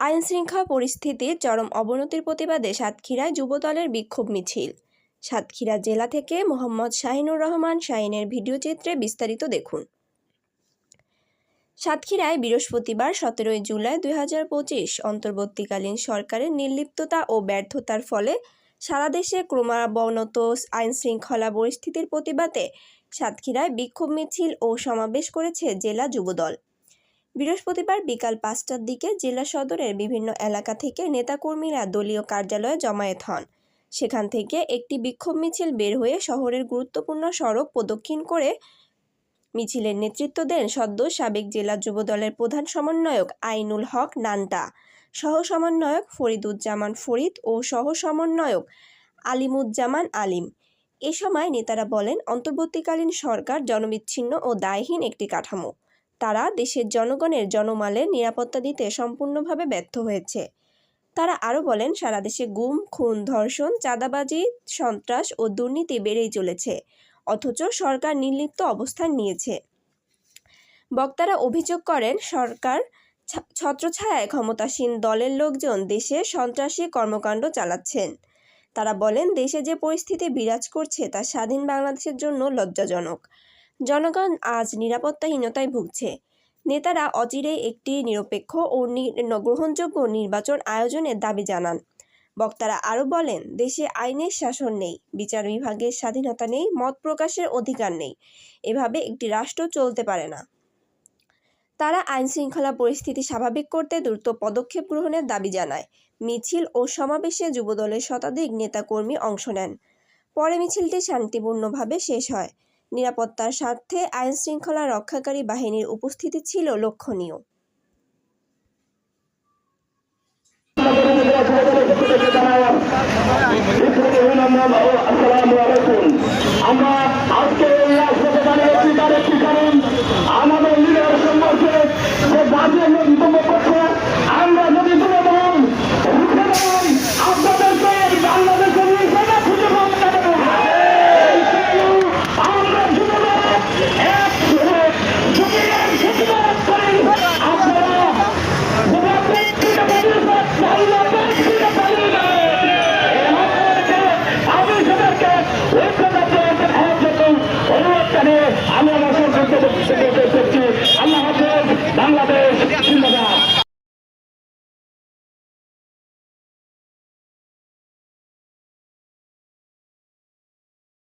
আইন শৃঙ্খলা পরিস্থিতির চরম অবনতির প্রতিবাদে সাতক্ষীরায় যুবদলের বিক্ষোভ মিছিল। সাতক্ষীরা জেলা থেকে মোহাম্মদ শাহিনুর রহমান শাহিনের ভিডিওচিত্রে বিস্তারিত দেখুন। সাতক্ষীরায় বৃহস্পতিবার সতেরোই জুলাই দুই হাজার পঁচিশ অন্তর্বর্তীকালীন সরকারের নির্লিপ্ততা ও ব্যর্থতার ফলে সারা দেশে ক্রমাবনত আইন শৃঙ্খলা পরিস্থিতির প্রতিবাদে সাতক্ষীরায় বিক্ষোভ মিছিল ও সমাবেশ করেছে জেলা যুবদল। বৃহস্পতিবার বিকাল পাঁচটার দিকে জেলা সদরের বিভিন্ন এলাকা থেকে নেতাকর্মীরা দলীয় কার্যালয়ে জমায়েত হন। সেখান থেকে একটি বিক্ষোভ মিছিল বের হয়ে শহরের গুরুত্বপূর্ণ সড়ক প্রদক্ষিণ করে মিছিলের নেতৃত্ব দেন সদ্য সাবেক জেলা যুবদলের প্রধান সমন্বয়ক আইনুল হক নান্টা সহ সমন্বয়ক ফরিদুজ্জামান ফরিদ ও সহ সমন্বয়ক আলিমুজ্জামান আলিম। এ সময় নেতারা বলেন, অন্তর্বর্তীকালীন সরকার জনবিচ্ছিন্ন ও দায়হীন একটি কাঠামো। তারা দেশের জনগণের জনমালের নিরাপত্তা দিতে সম্পূর্ণভাবে ব্যর্থ হয়েছে। তারা আরও বলেন, সারা দেশে গুম, খুন, ধর্ষণ, চাঁদাবাজি, সন্ত্রাস ও দুর্নীতি বেড়েই চলেছে, অথচ সরকার নির্লিপ্ত অবস্থান নিয়েছে। বক্তারা অভিযোগ করেন, সরকার ছত্রছায়ায় ক্ষমতাসীন দলের লোকজন দেশে সন্ত্রাসী কর্মকাণ্ড চালাচ্ছেন। তারা বলেন, দেশে যে পরিস্থিতি বিরাজ করছে তা স্বাধীন বাংলাদেশের জন্য লজ্জাজনক। জনগণ আজ নিরাপত্তাহীনতায় ভুগছে। নেতারা অচিরেই একটি নিরপেক্ষ ও গ্রহণযোগ্য নির্বাচন আয়োজনের দাবি জানান। বক্তারা আরও বলেন, দেশে আইনের শাসন নেই, বিচার বিভাগের স্বাধীনতা নেই, মত প্রকাশের অধিকার নেই। এভাবে একটি রাষ্ট্র চলতে পারে না। তারা আইন শৃঙ্খলা পরিস্থিতি স্বাভাবিক করতে দ্রুত পদক্ষেপ গ্রহণের দাবি জানায়। মিছিল ও সমাবেশে যুবদলের শতাধিক নেতাকর্মী অংশ নেন। পরে মিছিলটি শান্তিপূর্ণভাবে শেষ হয়। নিরাপত্তার স্বার্থে আইন শৃঙ্খলা রক্ষাকারী বাহিনীর উপস্থিতি ছিল লক্ষণীয়। Yeah.